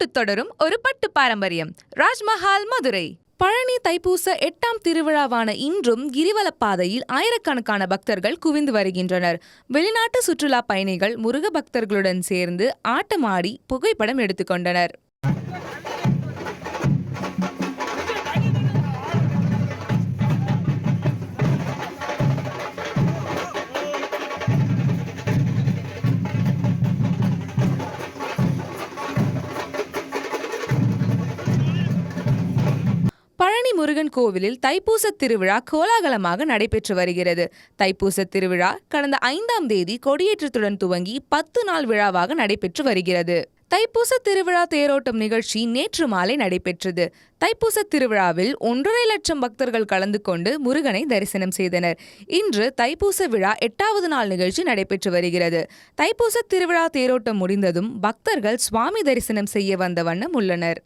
தொட்டு தொடரும் ஒரு பட்டு பாரம்பரியம். ராஜ்மஹால் மதுரை. பழனி தைப்பூச எட்டாம் திருவிழாவான இன்றும் கிரிவலப்பாதையில் ஆயிரக்கணக்கான பக்தர்கள் குவிந்து வருகின்றனர். வெளிநாட்டு சுற்றுலா பயணிகள் முருக பக்தர்களுடன் சேர்ந்து ஆட்டமாடி புகைப்படம் எடுத்துக்கொண்டனர் பழனி முருகன் கோவிலில் தைப்பூச திருவிழா கோலாகலமாக நடைபெற்று வருகிறது. தைப்பூச திருவிழா கடந்த ஐந்தாம் தேதி கொடியேற்றத்துடன் துவங்கி பத்து நாள் விழாவாக நடைபெற்று வருகிறது. தைப்பூச திருவிழா தேரோட்டம் நிகழ்ச்சி நேற்று மாலை நடைபெற்றது. தைப்பூச திருவிழாவில் ஒன்றரை லட்சம் பக்தர்கள் கலந்து கொண்டு முருகனை தரிசனம் செய்தனர். இன்று தைப்பூச விழா எட்டாவது நாள் நிகழ்ச்சி நடைபெற்று வருகிறது. தைப்பூச திருவிழா தேரோட்டம் முடிந்ததும் பக்தர்கள் சுவாமி தரிசனம் செய்ய வந்த வண்ணம் உள்ளனர்.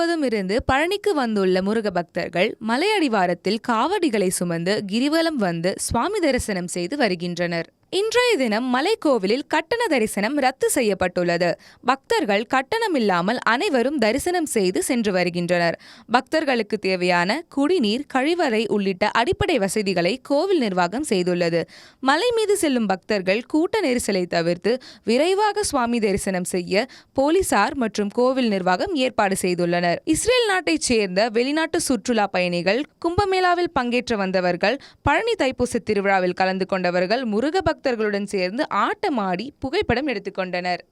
முழுவதும் இருந்து பழனிக்கு வந்துள்ள முருக பக்தர்கள் மலையடிவாரத்தில் காவடிகளை சுமந்து கிரிவலம் வந்து சுவாமி தரிசனம் செய்து வருகின்றனர். இன்றைய தினம் மலைக்கோவிலில் கட்டண தரிசனம் ரத்து செய்யப்பட்டுள்ளது. பக்தர்கள் கட்டணமில்லாமல் அனைவரும் தரிசனம் செய்து சென்று வருகின்றனர். பக்தர்களுக்கு தேவையான குடிநீர் கழிவறை உள்ளிட்ட அடிப்படை வசதிகளை கோவில் நிர்வாகம் செய்துள்ளது. மலை மீது செல்லும் பக்தர்கள் கூட்ட நெரிசலை தவிர்த்து விரைவாக சுவாமி தரிசனம் செய்ய போலீசார் மற்றும் கோவில் நிர்வாகம் ஏற்பாடு செய்துள்ளனர். இஸ்ரேல் நாட்டைச் சேர்ந்த வெளிநாட்டு சுற்றுலா பயணிகள் கும்பமேளாவில் பங்கேற்று வந்தவர்கள் பழனி தைப்பூச திருவிழாவில் கலந்து கொண்டவர்கள் முருக பக்தர்களுடன் சேர்ந்து ஆட்டமாடி புகைப்படம் எடுத்துக்கொண்டனர்.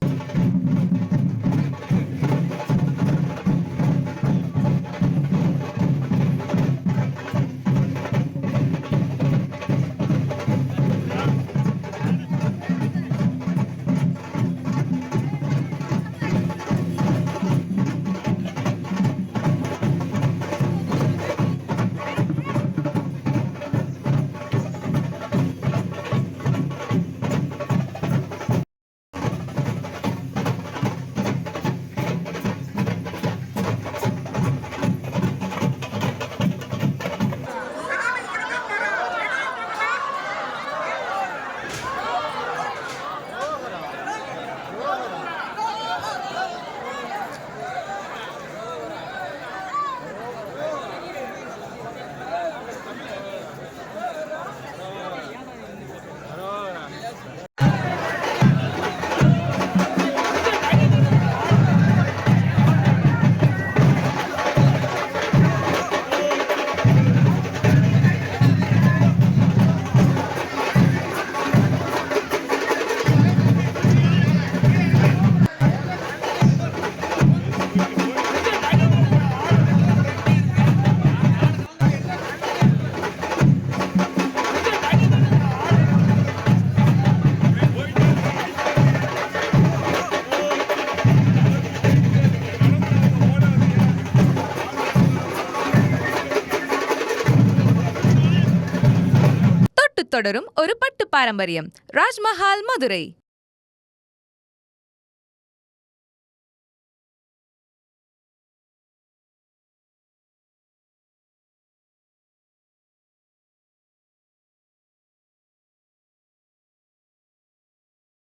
தொடரும் ஒரு பட்டு பாரம்பரியம். ராஜ்மஹால் மதுரை.